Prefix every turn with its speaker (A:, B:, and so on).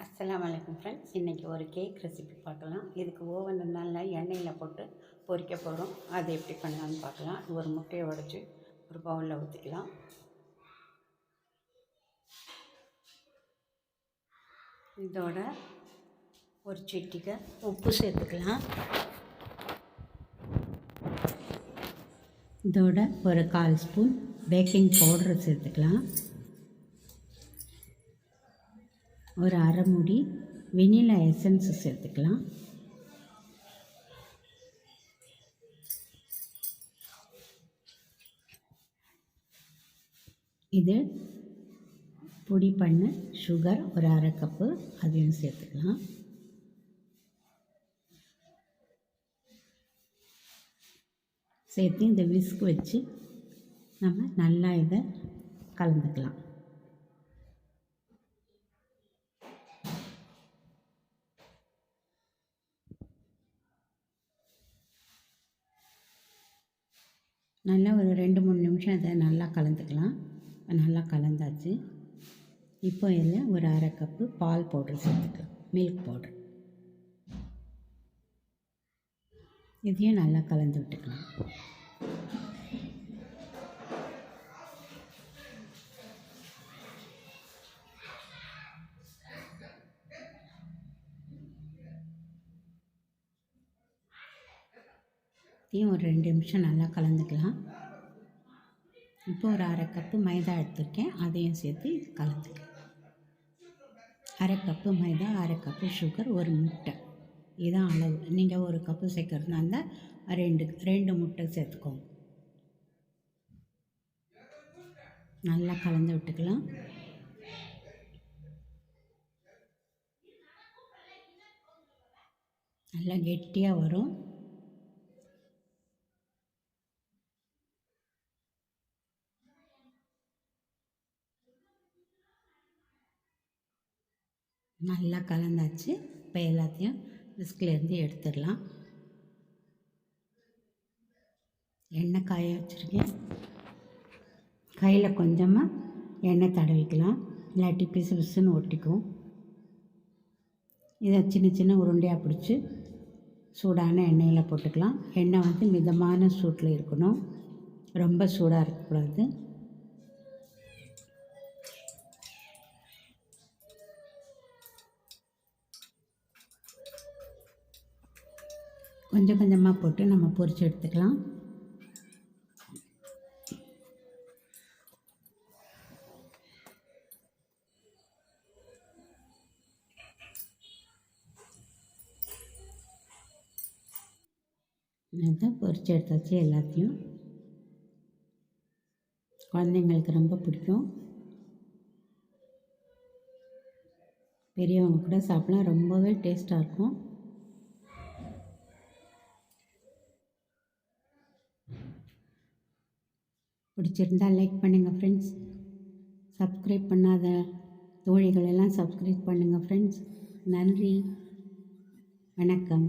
A: அஸ்லாம் வலைக்கம் ஃப்ரெண்ட்ஸ் இன்றைக்கி ஒரு கேக் ரெசிபி பார்க்கலாம். இதுக்கு ஓவன் நல்லா எண்ணெயில் போட்டு பொரிக்க போகிறோம் அது எப்படி பண்ணலான்னு பார்க்கலாம். ஒரு முட்டையை உடச்சி ஒரு பவுலில் ஊற்றிக்கலாம் இதோட ஒரு சிட்டிக்கை உப்பு சேர்த்துக்கலாம். இதோட ஒரு கால் ஸ்பூன் பேக்கிங் பவுடர் சேர்த்துக்கலாம். ஒரு அரை மூடி வெனிலா எசன்ஸ் சேர்த்துக்கலாம். இது பொடி பண்ண சுகர் ஒரு அரை கப்பு அதையும் சேர்த்துக்கலாம். சேர்த்து இந்த விஸ்க் வச்சு நம்ம நல்லா இதை கலந்துக்கலாம். நல்லா ஒரு ரெண்டு மூணு நிமிஷம் அதை நல்லா கலந்துக்கலாம். நல்லா கலந்தாச்சு. இப்போ இதில் ஒரு அரை கப்பு பால் பவுடர் சேர்த்துக்கலாம். மில்க் பவுடர் இதையும் நல்லா கலந்து விட்டுக்கலாம். அதையும் ஒரு ரெண்டு நிமிஷம் நல்லா கலந்துக்கலாம். இப்போ ஒரு அரை கப்பு மைதா எடுத்திருக்கேன். அதையும் சேர்த்து கலந்துக்கலாம். அரை கப்பு மைதா அரை கப்பு சுகர் ஒரு முட்டை. இதுதான் அளவு. நீங்கள் ஒரு கப்பு சேர்க்குறதுனா இருந்தால் ரெண்டு ரெண்டு முட்டை சேர்த்துக்கோங்க. நல்லா கலந்து விட்டுக்கலாம். நல்லா கெட்டியாக வரும். நல்லா கலந்தாச்சு. இப்போ எல்லாத்தையும் ரிஸ்க்லேருந்து எடுத்துடலாம். எண்ணெய் காய வச்சுருக்கேன். கையில் கொஞ்சமாக எண்ணெய் தடவிக்கலாம். இல்லாட்டி பிசு பிசுன்னு ஒட்டிக்கும். இதை சின்ன சின்ன உருண்டையாக பிடிச்சி சூடான எண்ணெயில் போட்டுக்கலாம். எண்ணெய் வந்து மிதமான சூட்டில் இருக்கணும். ரொம்ப சூடாக இருக்கக்கூடாது. கொஞ்சம் கொஞ்சமாக போட்டு நம்ம பொரித்து எடுத்துக்கலாம். இதான் பொரித்து எடுத்தாச்சு எல்லாத்தையும் குழந்தைங்களுக்கு ரொம்ப பிடிக்கும். பெரியவங்க கூட சாப்பிடலாம். ரொம்பவே டேஸ்ட்டாக இருக்கும். பிடிச்சிருந்தா லைக் பண்ணுங்கள் ஃப்ரெண்ட்ஸ் சப்ஸ்கிரைப் பண்ணாத தோழிகள் எல்லாம் சப்ஸ்கிரைப் பண்ணுங்கள் ஃப்ரெண்ட்ஸ் நன்றி. வணக்கம்.